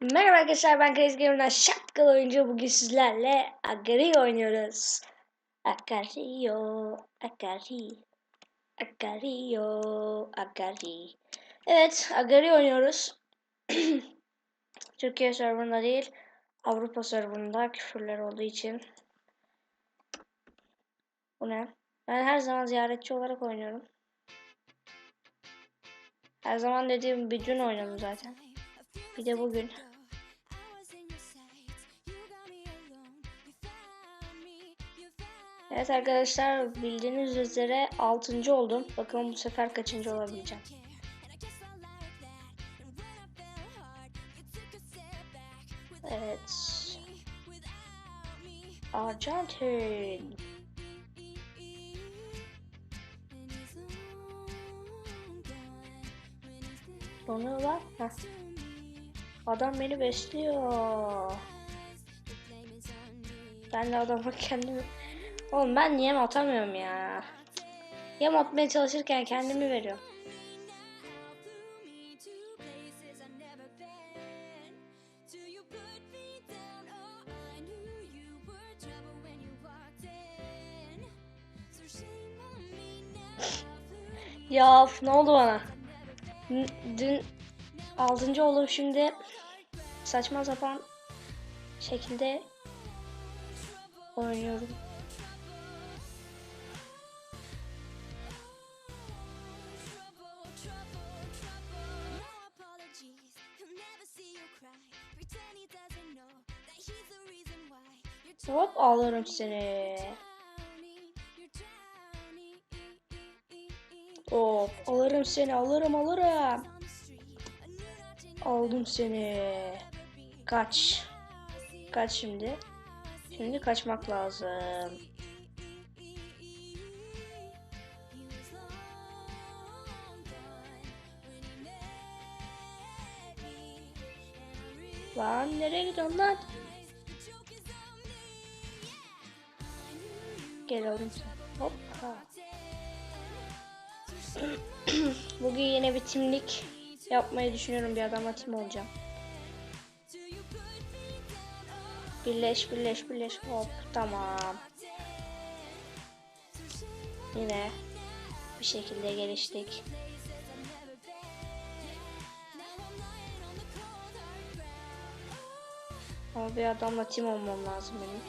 Merhaba arkadaşlar ben Crazy Gamer'dan şapkalı oyuncu bugün sizlerle Agari oynuyoruz. Agario, Agari, Agario, Agari. Evet Agari oynuyoruz. Türkiye serverında değil Avrupa serverında küfürler olduğu için. Bu ne? Ben her zaman ziyaretçi olarak oynuyorum. Her zaman dediğim bir dün oynadım zaten. Bir de bugün. Evet arkadaşlar bildiğiniz üzere 6. oldum. Bakalım bu sefer kaçıncı olabileceğim. Evet. Arjantin. Onu var. Heh. Adam beni besliyor. Ben de adama kendimi... Oğlum ben yem atamıyorum ya. Yem atmaya çalışırken kendimi veriyorum. Ya of, ne oldu bana? Dün altıncı oldum şimdi saçma sapan şekilde oynuyorum. Hop alırım seni. Hop alırım seni alırım alırım. Aldım seni. Kaç. Kaç şimdi. Şimdi kaçmak lazım. Lan nereye gidiyorsun lan? Gel oğlum sen. Hop. Bugün yine bir timlik yapmayı düşünüyorum. Bir adama tim olacağım. Birleş birleş birleş. Hop tamam. Yine bir şekilde geliştik. Ama bir adamla tim olmam lazım benim.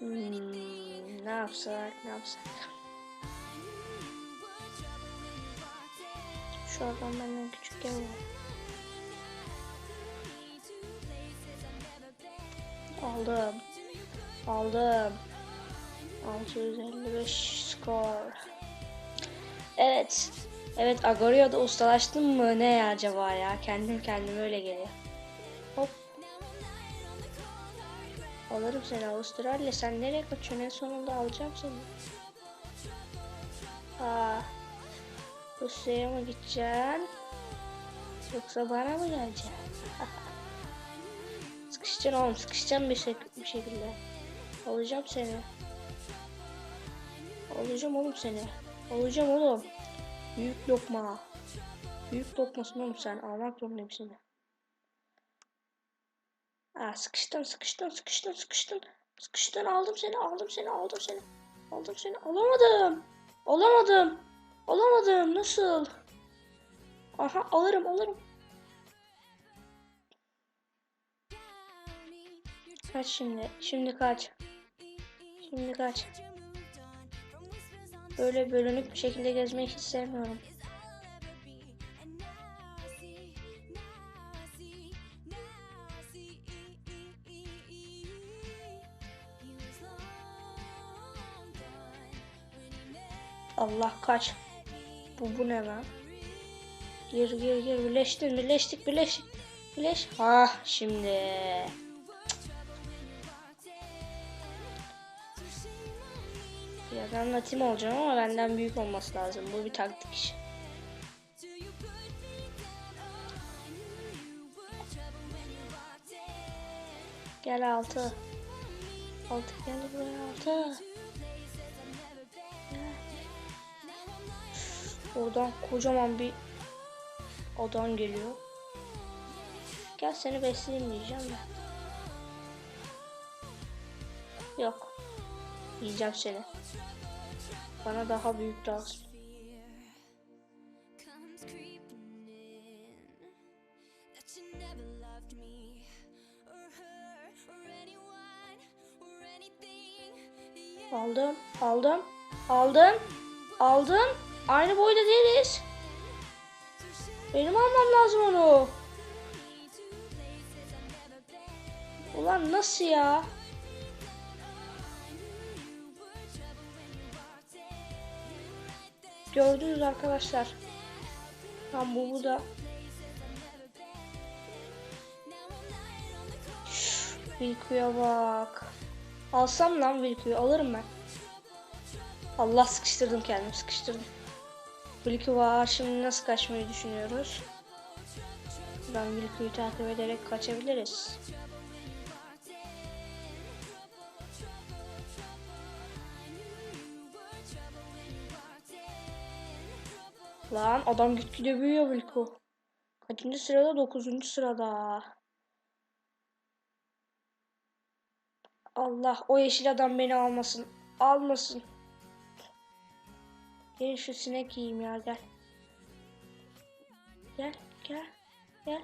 Hmm, ne yapsak ne yapsak. Şu adam benden küçük gelmiyor. Aldım. Aldım. 655 skor. Evet. Evet Agorio'da ustalaştım mı ne acaba ya? Kendim kendime öyle geliyor. Alırım seni Avustralya. Sen nereye kaçıyorsun? En sonunda alacağım seni. Aa. Rusya'ya mı gideceksin? Yoksa bana mı geleceksin? sıkışacaksın oğlum. Sıkışacaksın bir, şek- bir şekilde. Alacağım seni. Alacağım oğlum seni. Alacağım oğlum. Büyük lokma. Büyük lokmasın oğlum sen. Almak zorundayım seni. Aa, sıkıştın sıkıştın sıkıştın sıkıştın. Sıkıştın aldım seni aldım seni aldım seni. Aldım seni alamadım. Alamadım. Alamadım nasıl? Aha alırım alırım. Kaç şimdi? Şimdi kaç? Şimdi kaç? Böyle bölünük bir şekilde gezmeyi hiç sevmiyorum. Allah kaç. Bu bu ne lan? Gir gir gir birleştin birleştik birleştik. Flash. Ha şimdi. Ben Latin olacağım ama benden büyük olması lazım. Bu bir taktik işi. Gel altı. Altı gel buraya altı. Oradan kocaman bir adam geliyor. Gel seni besleyeyim diyeceğim de. Yok. Yiyeceğim seni. Bana daha büyük lazım. Aldım, aldım, aldım, aldım. Aynı boyda değiliz. Benim almam lazım onu. Ulan nasıl ya? Gördünüz arkadaşlar. Tam bu bu da. Vilku'ya bak. Alsam lan Vilku'yu alırım ben. Allah sıkıştırdım kendimi sıkıştırdım. Vilku var şimdi nasıl kaçmayı düşünüyoruz? Buradan Vilku'yu takip ederek kaçabiliriz. Lan adam gitgide büyüyor Vilku. Kaçıncı sırada? Dokuzuncu sırada. Allah o yeşil adam beni almasın. Almasın. Gel şu sinek yiyeyim ya gel. Gel gel gel.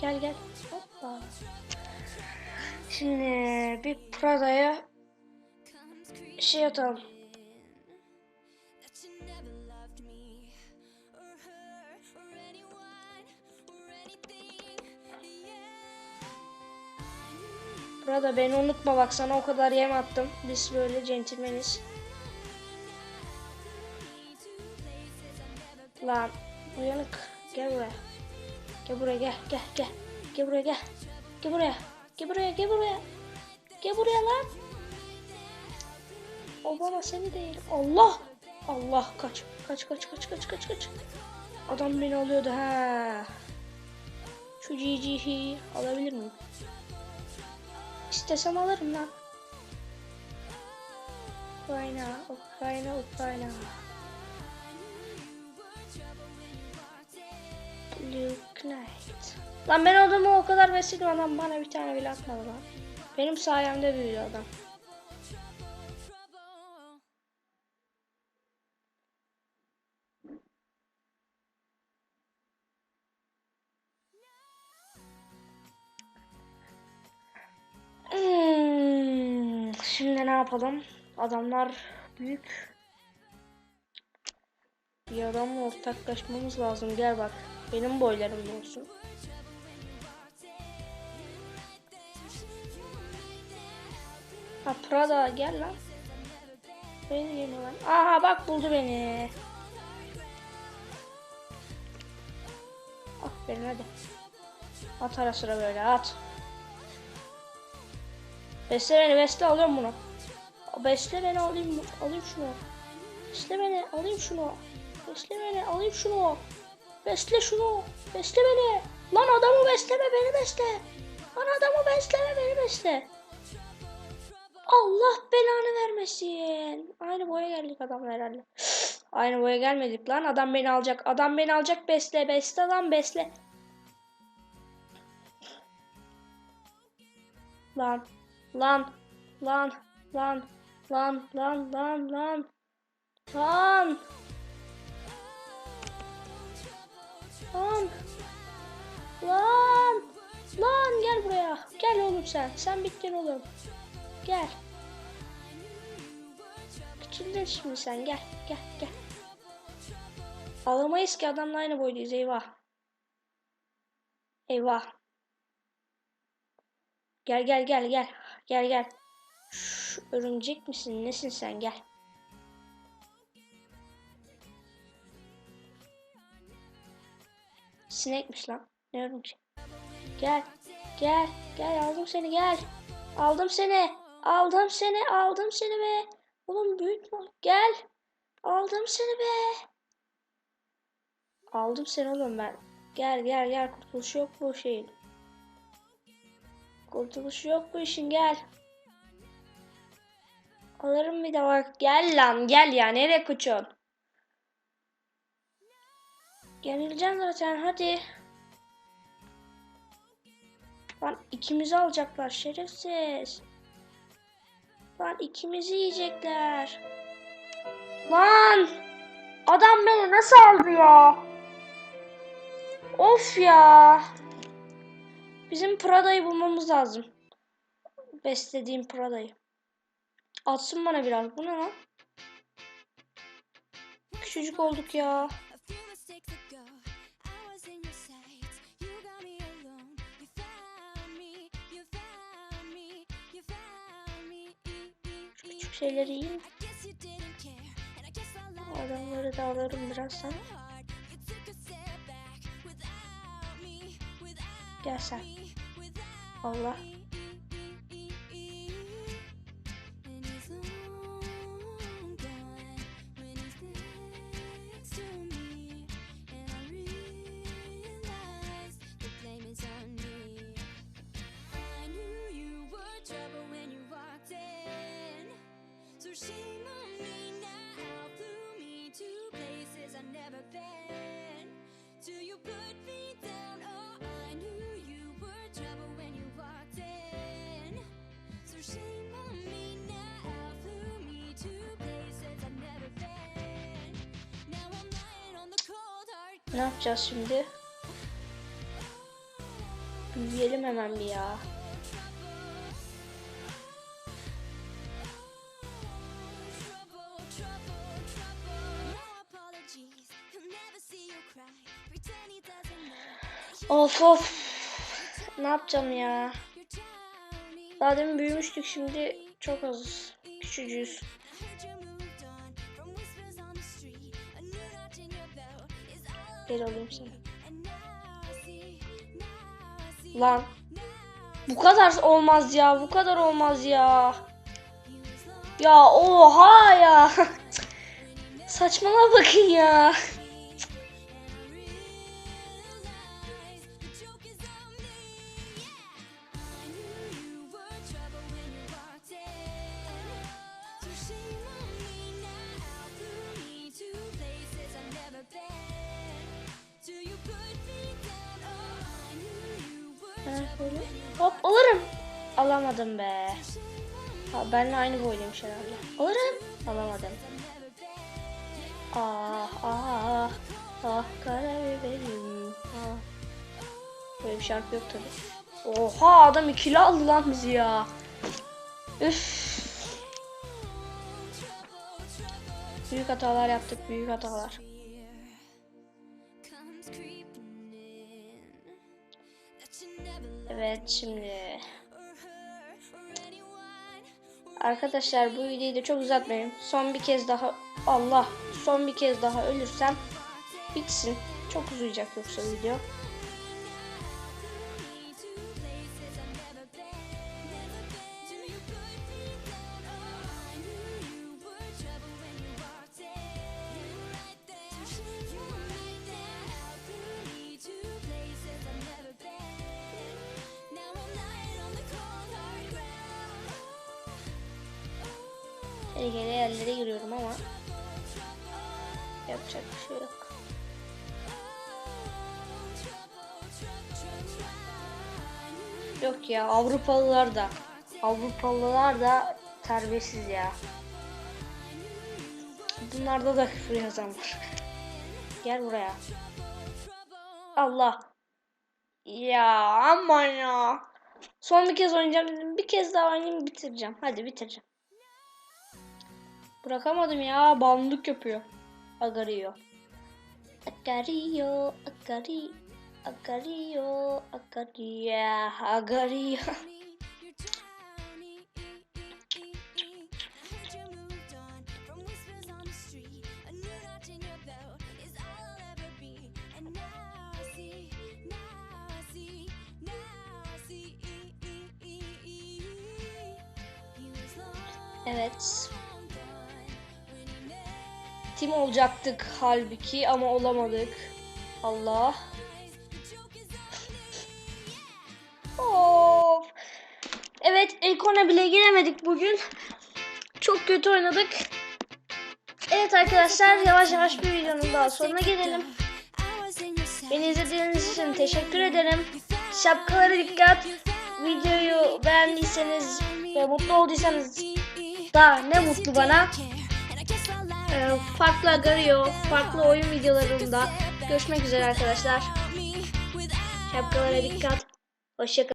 Gel gel. Hoppa. Şimdi bir Prada'ya şey atalım. Prada beni unutma bak sana o kadar yem attım. Biz böyle centilmeniz. Lan uyanık gel buraya. Gel buraya gel gel gel. Gel buraya gel. Gel buraya. Gel buraya gel buraya. Gel buraya lan. O bana seni değil. Allah. Allah kaç. Kaç kaç kaç kaç kaç kaç. Adam beni alıyordu ha. Şu GG'yi alabilir miyim? İstesem alırım lan. Ukrayna, Ukrayna, Ukrayna. Blue Knight. Lan ben adamı o kadar besledim adam bana bir tane bile atmadı lan. Benim sayemde büyüdü adam. Şimdi ne yapalım? Adamlar büyük. Bir adamla ortaklaşmamız lazım. Gel bak. Benim boylarımda olsun. Ha Prada gel lan. Beni yeme lan. Aha bak buldu beni. Aferin hadi. At ara sıra böyle at. Besle beni besle alıyorum bunu. Besle beni alayım alayım şunu. Besle beni alayım şunu. Besle beni alayım şunu. Besle şunu. Besle beni. Lan adamı besleme beni besle. Lan adamı besleme beni besle. Allah belanı vermesin. Aynı boya geldik adamla herhalde. Aynı boya gelmedik lan. Adam beni alacak. Adam beni alacak. Besle besle lan besle. Lan. Lan. Lan. Lan. Lan. Lan. Lan. Lan. Lan. Lan. Lan. Lan gel buraya. Gel oğlum sen. Sen bittin oğlum. Gel. Küçüldün şimdi sen. Gel. Gel. Gel. Alamayız ki adamla aynı boydayız. Eyvah. Eyvah. Gel gel gel gel. Gel gel. Şu örümcek misin? Nesin sen? Gel. Sinekmiş lan. Ne örümcek? Gel. Gel. Gel aldım seni gel. Aldım seni. Aldım seni. Aldım seni be. Oğlum büyütme. Gel. Aldım seni be. Aldım seni oğlum ben. Gel gel gel. Kurtuluş yok bu şeyin. Kurtuluş yok bu işin gel. Alırım bir de bak. Gel lan gel ya. Nereye kaçıyorsun? Yenileceğim zaten hadi. Lan ikimizi alacaklar şerefsiz. Lan ikimizi yiyecekler. Lan! Adam beni nasıl aldı ya? Of ya. Bizim Prada'yı bulmamız lazım. Beslediğim Prada'yı. Atsın bana biraz. Bu ne lan? Küçücük olduk ya. A few mistakes ago, I was in Gel Allah. Ne yapacağız şimdi? Büyüyelim hemen bir ya. Of of. Ne yapacağım ya? Daha demin büyümüştük şimdi çok az. Küçücüğüz. Gel alayım seni. Lan bu kadar olmaz ya. Bu kadar olmaz ya. Ya oha ya. Saçmalama bakın ya. Böyle. Hop alırım. Alamadım be. Ha, benimle aynı boydaymış herhalde. Alırım. Alamadım. Ah ah ah karabiberim. Ah. Böyle bir şarkı yok tabi. Oha adam ikili aldı lan bizi ya. Üf. Büyük hatalar yaptık büyük hatalar. Evet şimdi arkadaşlar bu videoyu da çok uzatmayayım. Son bir kez daha Allah son bir kez daha ölürsem bitsin. Çok uzayacak yoksa video. Tehlikeli yerlere giriyorum ama yapacak bir şey yok. Yok ya Avrupalılar da Avrupalılar da terbiyesiz ya. Bunlarda da küfür yazan var. Gel buraya. Allah. Ya aman ya. Son bir kez oynayacağım. Bir kez daha oynayayım bitireceğim. Hadi bitireceğim. Bırakamadım ya. Bağımlılık yapıyor. Agariyo. Agariyo, agari, agariyo, agariya, agariyo. Evet. Tim olacaktık halbuki ama olamadık. Allah. Of. Evet Ekon'a bile giremedik bugün. Çok kötü oynadık. Evet arkadaşlar yavaş yavaş bir videonun daha sonuna gelelim. Beni izlediğiniz için teşekkür ederim. Şapkalara dikkat. Videoyu beğendiyseniz ve mutlu olduysanız da ne mutlu bana. Ee, farklı Agario, farklı oyun videolarında görüşmek üzere arkadaşlar. Şapkalara dikkat. Hoşçakalın.